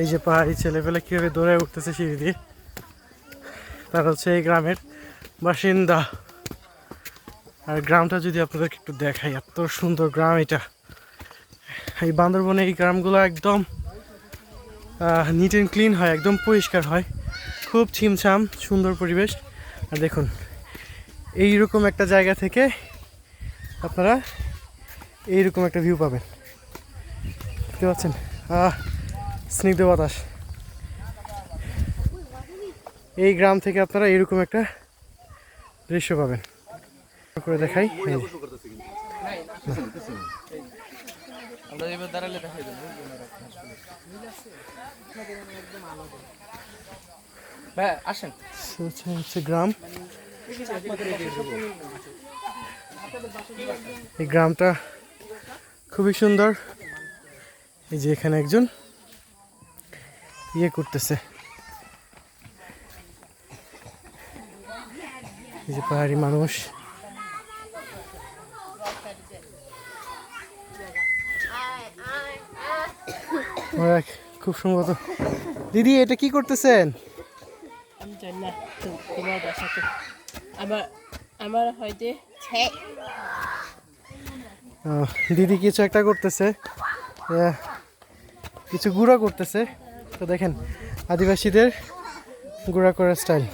এই যে পাহাড়ি ছেলেপেলে কীভাবে দৌড়ে উঠতেছে সিঁড়ি দিয়ে? তারা হচ্ছে এই গ্রামের বাসিন্দা। আর গ্রামটা যদি আপনাদেরকে একটু দেখাই, এত সুন্দর গ্রাম এটা। এই বান্দরবনে এই গ্রামগুলো একদম নিট অ্যান্ড ক্লিন হয়, একদম পরিষ্কার হয়। খুব ছিমছাম, সুন্দর পরিবেশ। আর দেখুন, এইরকম একটা জায়গা থেকে আপনারা এইরকম একটা ভিউ পাবেন। দেখতে পাচ্ছেন? স্নিগ্ধ বাতাস। এই গ্রাম থেকে আপনারা এরকম একটা দৃশ্য পাবেন। করে দেখাই। হচ্ছে গ্রাম। এই গ্রামটা খুবই সুন্দর। এই যে এখানে একজন ইয়ে করতেছে। এই যে পাহাড়ি মানুষ। খুব সম্ভবত দিদি এটা কি করতেছেন? তোমার বাসাতে আমার আমার হয়তো আহ, দিদি কিছু একটা করতেছে। কিছু গুঁড়া করতেছে। তো দেখেন আদিবাসীদের গোড়া করার স্টাইল